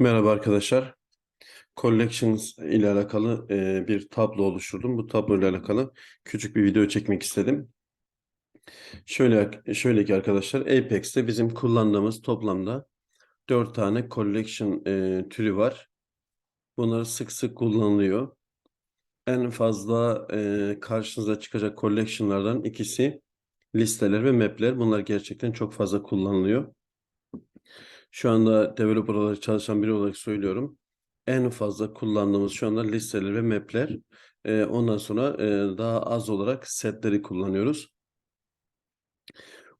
Merhaba arkadaşlar. Collections ile alakalı e, bir tablo oluşturdum. Bu tablo ile alakalı küçük bir video çekmek istedim. Şöyle şöyle ki arkadaşlar Apex'te bizim kullandığımız toplamda 4 tane collection e, türü var. Bunlar sık sık kullanılıyor. En fazla e, karşınıza çıkacak collection'lardan ikisi listeler ve map'ler. Bunlar gerçekten çok fazla kullanılıyor. Şu anda developer olarak çalışan biri olarak söylüyorum. En fazla kullandığımız şu anda listeler ve map'ler. Ee, ondan sonra e, daha az olarak setleri kullanıyoruz.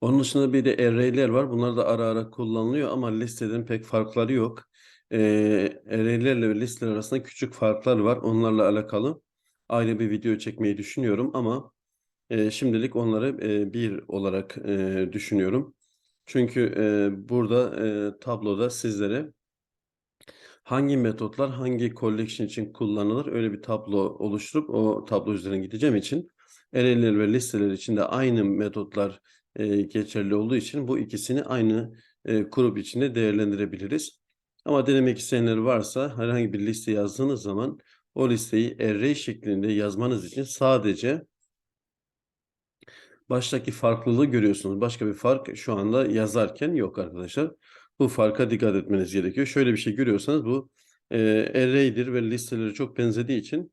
Onun dışında bir de array'ler var. Bunlar da ara ara kullanılıyor ama listeden pek farkları yok. Ee, array'lerle ve listeler arasında küçük farklar var. Onlarla alakalı ayrı bir video çekmeyi düşünüyorum ama e, şimdilik onları e, bir olarak e, düşünüyorum. Çünkü e, burada e, tabloda sizlere hangi metotlar hangi collection için kullanılır öyle bir tablo oluşturup o tablo üzerine gideceğim için array'ler ve listeler için de aynı metotlar e, geçerli olduğu için bu ikisini aynı e, grup içinde değerlendirebiliriz. Ama denemek isteyenler varsa herhangi bir liste yazdığınız zaman o listeyi array şeklinde yazmanız için sadece baştaki farklılığı görüyorsunuz. Başka bir fark şu anda yazarken yok arkadaşlar. Bu farka dikkat etmeniz gerekiyor. Şöyle bir şey görüyorsanız bu e, array'dir ve listeleri çok benzediği için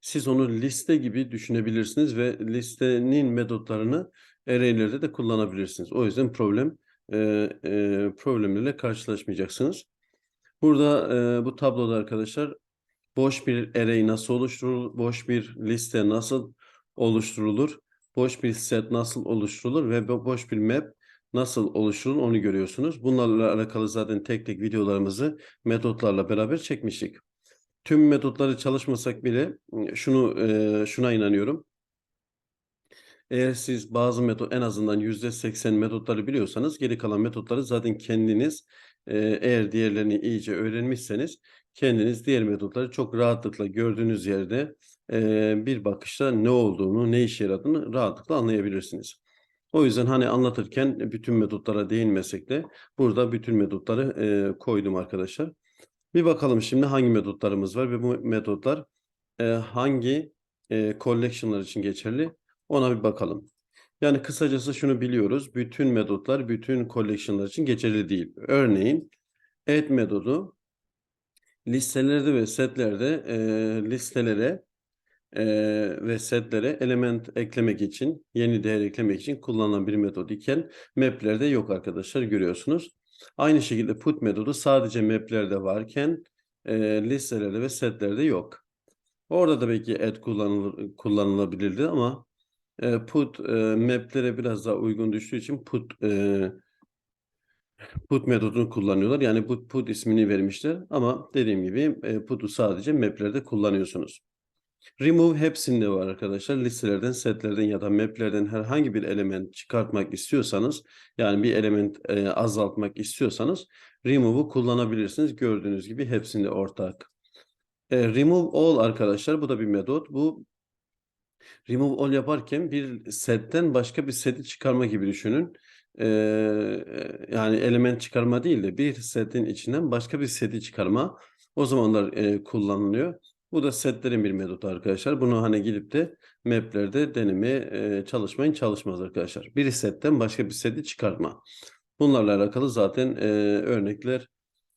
siz onu liste gibi düşünebilirsiniz ve listenin metotlarını array'lerde de kullanabilirsiniz. O yüzden problem e, e, problemlerle karşılaşmayacaksınız. Burada e, bu tabloda arkadaşlar boş bir array nasıl oluşturulur, boş bir liste nasıl oluşturulur, boş bir set nasıl oluşturulur ve bo- boş bir map nasıl oluşturulur onu görüyorsunuz. Bunlarla alakalı zaten tek tek videolarımızı metotlarla beraber çekmiştik. Tüm metotları çalışmasak bile şunu e, şuna inanıyorum. Eğer siz bazı metot en azından %80 metotları biliyorsanız geri kalan metotları zaten kendiniz e, eğer diğerlerini iyice öğrenmişseniz kendiniz diğer metotları çok rahatlıkla gördüğünüz yerde e, bir bakışta ne olduğunu, ne işe yaradığını rahatlıkla anlayabilirsiniz. O yüzden hani anlatırken bütün metotlara değinmesek de burada bütün metotları e, koydum arkadaşlar. Bir bakalım şimdi hangi metotlarımız var ve bu metotlar e, hangi e, collection'lar için geçerli ona bir bakalım. Yani kısacası şunu biliyoruz. Bütün metotlar bütün collection'lar için geçerli değil. Örneğin add metodu listelerde ve setlerde e, listelere e, ve setlere element eklemek için, yeni değer eklemek için kullanılan bir metod iken map'lerde yok arkadaşlar görüyorsunuz. Aynı şekilde put metodu sadece map'lerde varken e, listelerde ve setlerde yok. Orada da belki add kullanılır, kullanılabilirdi ama e, put e, map'lere biraz daha uygun düştüğü için put e, put metodunu kullanıyorlar. Yani put, put ismini vermişler ama dediğim gibi e, put'u sadece map'lerde kullanıyorsunuz. Remove hepsinde var arkadaşlar. Listelerden, setlerden ya da map'lerden herhangi bir element çıkartmak istiyorsanız yani bir element e, azaltmak istiyorsanız remove'u kullanabilirsiniz. Gördüğünüz gibi hepsinde ortak. E, remove all arkadaşlar bu da bir metot. Bu remove all yaparken bir setten başka bir seti çıkarma gibi düşünün. Ee, yani element çıkarma değil de bir setin içinden başka bir seti çıkarma o zamanlar e, kullanılıyor. Bu da setlerin bir metodu arkadaşlar. Bunu hani gidip de map'lerde denemeye e, çalışmayın çalışmaz arkadaşlar. Bir setten başka bir seti çıkartma. Bunlarla alakalı zaten e, örnekler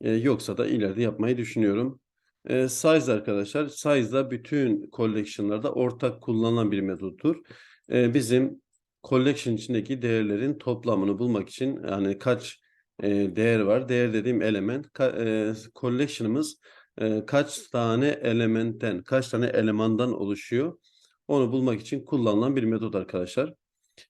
e, yoksa da ileride yapmayı düşünüyorum. E, size arkadaşlar. Size da bütün collection'larda ortak kullanılan bir metottur. E, bizim collection içindeki değerlerin toplamını bulmak için yani kaç e, değer var? Değer dediğim element. Ka, e, collection'ımız e, kaç tane elementten, kaç tane elemandan oluşuyor? Onu bulmak için kullanılan bir metot arkadaşlar.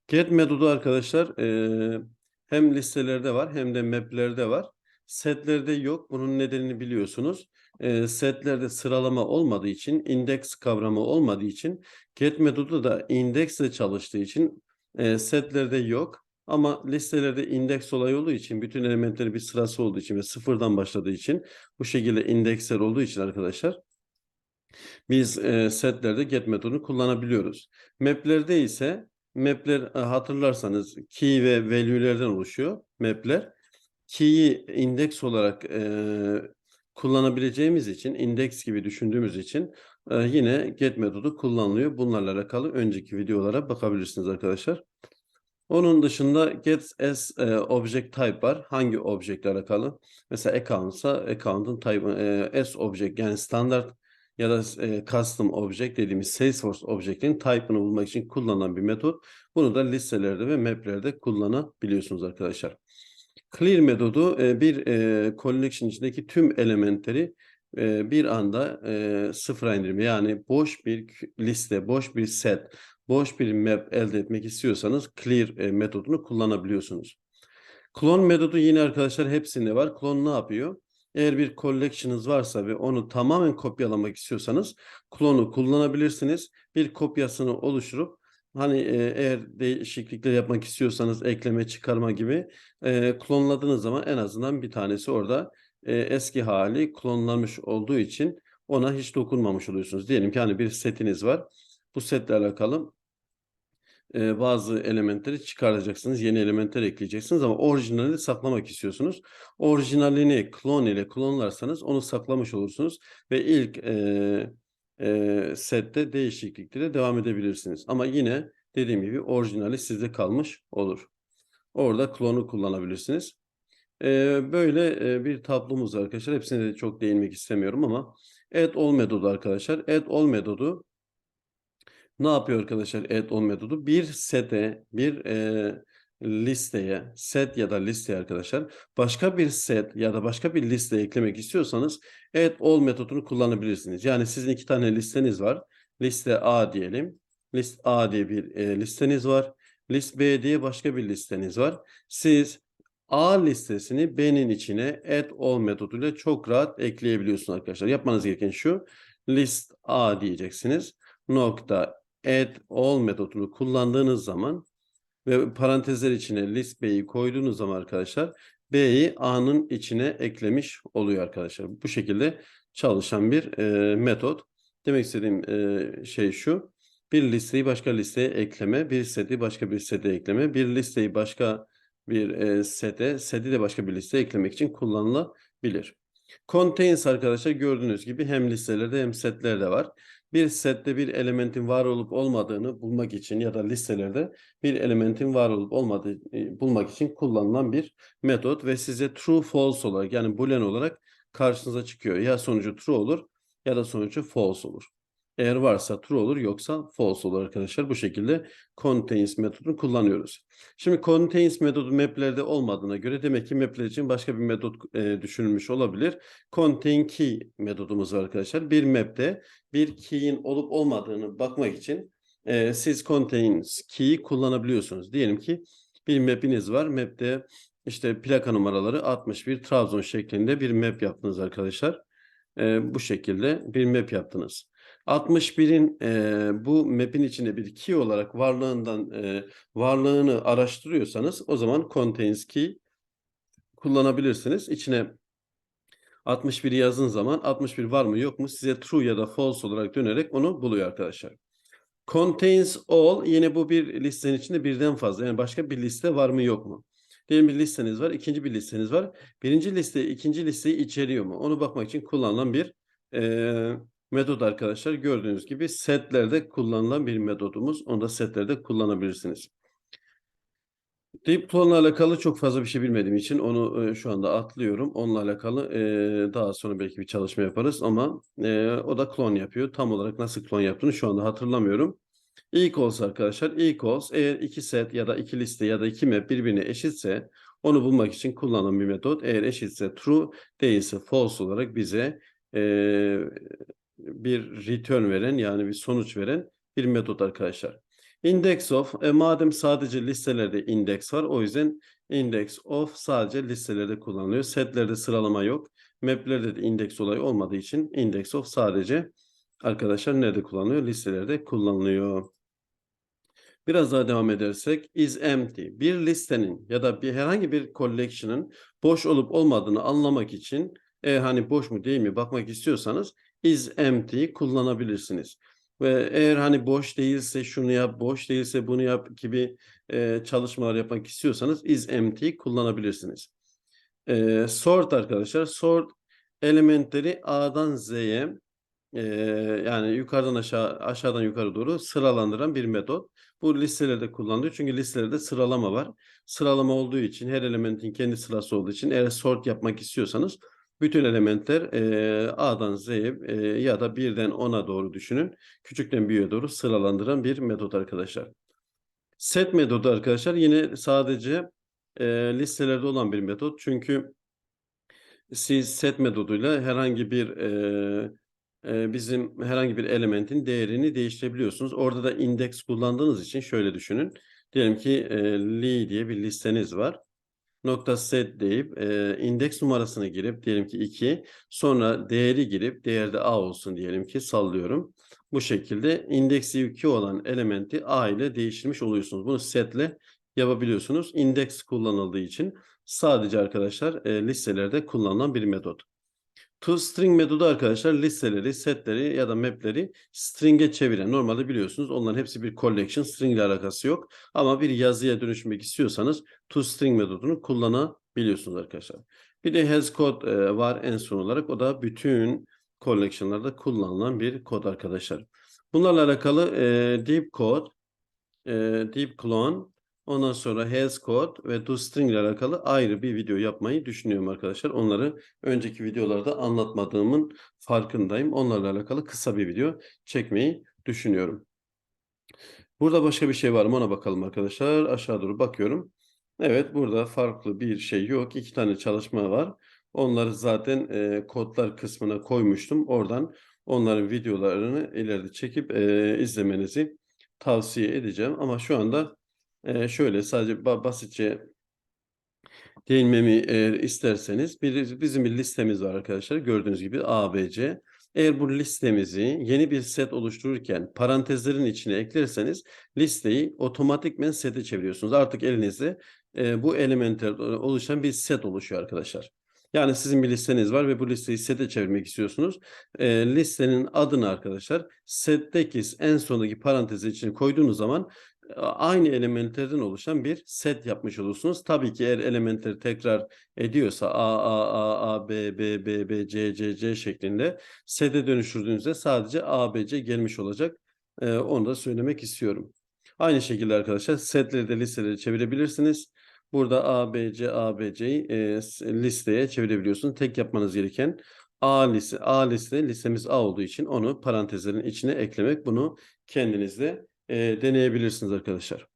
Get metodu arkadaşlar e, hem listelerde var hem de map'lerde var. Setlerde yok. Bunun nedenini biliyorsunuz. E, setlerde sıralama olmadığı için, indeks kavramı olmadığı için, get metodu da indeksle çalıştığı için e, setlerde yok. Ama listelerde indeks olayı olduğu için, bütün elementleri bir sırası olduğu için ve sıfırdan başladığı için, bu şekilde indeksler olduğu için arkadaşlar, biz e, setlerde get metodunu kullanabiliyoruz. Map'lerde ise map'ler e, hatırlarsanız key ve value'lerden oluşuyor map'ler. key'i indeks olarak eee, kullanabileceğimiz için, indeks gibi düşündüğümüz için eee, yine get metodu kullanılıyor. Bunlarla alakalı önceki videolara bakabilirsiniz arkadaşlar. Onun dışında get as eee, object type var. Hangi object ile alakalı? Mesela account ise account'un type as object yani standart ya da eee, custom object dediğimiz Salesforce object'in type'ını bulmak için kullanılan bir metot. Bunu da listelerde ve map'lerde kullanabiliyorsunuz arkadaşlar. Clear metodu e, bir e, collection içindeki tüm elementleri bir anda e, sıfıra indirme. Yani boş bir liste, boş bir set, boş bir map elde etmek istiyorsanız clear e, metodunu kullanabiliyorsunuz. Clone metodu yine arkadaşlar hepsinde var. Clone ne yapıyor? Eğer bir collection'ınız varsa ve onu tamamen kopyalamak istiyorsanız clone'u kullanabilirsiniz. Bir kopyasını oluşturup hani eğer değişiklikler yapmak istiyorsanız ekleme, çıkarma gibi e, klonladığınız zaman en azından bir tanesi orada e, eski hali klonlanmış olduğu için ona hiç dokunmamış oluyorsunuz. Diyelim ki hani bir setiniz var. Bu setle alakalı e, bazı elementleri çıkaracaksınız. Yeni elementler ekleyeceksiniz ama orijinalini saklamak istiyorsunuz. Orijinalini klon ile klonlarsanız onu saklamış olursunuz ve ilk e, e, sette değişikliklere devam edebilirsiniz. Ama yine dediğim gibi orijinali sizde kalmış olur. Orada klonu kullanabilirsiniz. Böyle bir tablomuz arkadaşlar. Hepsine de çok değinmek istemiyorum ama add all metodu arkadaşlar. Add all metodu ne yapıyor arkadaşlar add all metodu? Bir sete, bir e, listeye, set ya da listeye arkadaşlar başka bir set ya da başka bir liste eklemek istiyorsanız add all metodunu kullanabilirsiniz. Yani sizin iki tane listeniz var. Liste A diyelim. List A diye bir e, listeniz var. List B diye başka bir listeniz var. Siz A listesini B'nin içine add all metoduyla çok rahat ekleyebiliyorsunuz arkadaşlar. Yapmanız gereken şu. List A diyeceksiniz. Nokta add all metodunu kullandığınız zaman ve parantezler içine list B'yi koyduğunuz zaman arkadaşlar B'yi A'nın içine eklemiş oluyor arkadaşlar. Bu şekilde çalışan bir e, metot. Demek istediğim e, şey şu. Bir listeyi başka listeye ekleme, bir seti başka bir sete ekleme, bir listeyi başka bir e, sete, seti de başka bir listeye eklemek için kullanılabilir. Contains arkadaşlar gördüğünüz gibi hem listelerde hem setlerde var. Bir sette bir elementin var olup olmadığını bulmak için ya da listelerde bir elementin var olup olmadığı e, bulmak için kullanılan bir metot ve size true false olarak yani boolean olarak karşınıza çıkıyor. Ya sonucu true olur ya da sonucu false olur. Eğer varsa true olur yoksa false olur arkadaşlar. Bu şekilde contains metodunu kullanıyoruz. Şimdi contains metodu maplerde olmadığına göre demek ki mapler için başka bir metot e, düşünülmüş olabilir. Contain key metodumuz var arkadaşlar. Bir map'te bir key'in olup olmadığını bakmak için e, siz contains key'i kullanabiliyorsunuz. Diyelim ki bir map'iniz var. Map'te işte plaka numaraları 61 Trabzon şeklinde bir map yaptınız arkadaşlar. E, bu şekilde bir map yaptınız. 61'in e, bu map'in içinde bir key olarak varlığından e, varlığını araştırıyorsanız o zaman contains key kullanabilirsiniz. İçine 61'i yazın zaman 61 var mı yok mu size true ya da false olarak dönerek onu buluyor arkadaşlar. Contains all yine bu bir listenin içinde birden fazla yani başka bir liste var mı yok mu? Diyelim bir listeniz var, ikinci bir listeniz var. Birinci liste ikinci listeyi içeriyor mu? Onu bakmak için kullanılan bir e, metot arkadaşlar. Gördüğünüz gibi setlerde kullanılan bir metodumuz. Onu da setlerde kullanabilirsiniz. Deep Clone'la alakalı çok fazla bir şey bilmediğim için onu e, şu anda atlıyorum. Onunla alakalı e, daha sonra belki bir çalışma yaparız ama e, o da clone yapıyor. Tam olarak nasıl clone yaptığını şu anda hatırlamıyorum. Equals arkadaşlar. Equals eğer iki set ya da iki liste ya da iki map birbirine eşitse onu bulmak için kullanılan bir metot. Eğer eşitse true değilse false olarak bize e, bir return veren yani bir sonuç veren bir metot arkadaşlar. Index of e, madem sadece listelerde index var o yüzden index of sadece listelerde kullanılıyor. Setlerde sıralama yok. Maplerde de index olayı olmadığı için index of sadece arkadaşlar nerede kullanılıyor? Listelerde kullanılıyor. Biraz daha devam edersek is empty. Bir listenin ya da bir herhangi bir collection'ın boş olup olmadığını anlamak için eğer hani boş mu değil mi bakmak istiyorsanız is empty kullanabilirsiniz. Ve eğer hani boş değilse şunu yap, boş değilse bunu yap gibi e, çalışmalar yapmak istiyorsanız is empty kullanabilirsiniz. Ee, sort arkadaşlar. Sort elementleri A'dan Z'ye e, yani yukarıdan aşağı aşağıdan yukarı doğru sıralandıran bir metot. Bu listelerde kullanılıyor. Çünkü listelerde sıralama var. Sıralama olduğu için her elementin kendi sırası olduğu için eğer sort yapmak istiyorsanız bütün elementler e, A'dan Z'ye e, ya da birden 10'a doğru düşünün. Küçükten büyüğe doğru sıralandıran bir metot arkadaşlar. Set metodu arkadaşlar yine sadece e, listelerde olan bir metot. Çünkü siz set metoduyla herhangi bir e, e, bizim herhangi bir elementin değerini değiştirebiliyorsunuz. Orada da indeks kullandığınız için şöyle düşünün. Diyelim ki e, li diye bir listeniz var. Nokta set deyip e, indeks numarasını girip diyelim ki 2 sonra değeri girip değerde a olsun diyelim ki sallıyorum. Bu şekilde indeksi 2 olan elementi a ile değiştirmiş oluyorsunuz. Bunu setle yapabiliyorsunuz. İndeks kullanıldığı için sadece arkadaşlar e, listelerde kullanılan bir metot. ToString metodu arkadaşlar listeleri, setleri ya da map'leri string'e çeviren. Normalde biliyorsunuz onların hepsi bir collection, string ile alakası yok. Ama bir yazıya dönüşmek istiyorsanız ToString metodunu kullanabiliyorsunuz arkadaşlar. Bir de hascode e, var en son olarak. O da bütün collection'larda kullanılan bir kod arkadaşlar. Bunlarla alakalı e, deep code, e, deep clone, Ondan sonra has code ve toString ile alakalı ayrı bir video yapmayı düşünüyorum arkadaşlar. Onları önceki videolarda anlatmadığımın farkındayım. Onlarla alakalı kısa bir video çekmeyi düşünüyorum. Burada başka bir şey var mı ona bakalım arkadaşlar. Aşağı doğru bakıyorum. Evet burada farklı bir şey yok. İki tane çalışma var. Onları zaten e, kodlar kısmına koymuştum. Oradan onların videolarını ileride çekip e, izlemenizi tavsiye edeceğim. Ama şu anda e, şöyle sadece basitçe değinmemi e, isterseniz bir, bizim bir listemiz var arkadaşlar. Gördüğünüz gibi A, B, C. Eğer bu listemizi yeni bir set oluştururken parantezlerin içine eklerseniz listeyi otomatikmen sete çeviriyorsunuz. Artık elinizde e, bu elementler oluşan bir set oluşuyor arkadaşlar. Yani sizin bir listeniz var ve bu listeyi sete çevirmek istiyorsunuz. E, listenin adını arkadaşlar setteki en sondaki parantezin içine koyduğunuz zaman aynı elementlerden oluşan bir set yapmış olursunuz. Tabii ki eğer elementleri tekrar ediyorsa A, A, A, A, B, B, B, B, C, C, C şeklinde sete dönüştürdüğünüzde sadece A, B, C gelmiş olacak. Ee, onu da söylemek istiyorum. Aynı şekilde arkadaşlar setleri de listeleri çevirebilirsiniz. Burada A, B, C, A, B, C'yi e, listeye çevirebiliyorsunuz. Tek yapmanız gereken A liste, A liste listemiz A olduğu için onu parantezlerin içine eklemek. Bunu kendinizde deneyebilirsiniz arkadaşlar.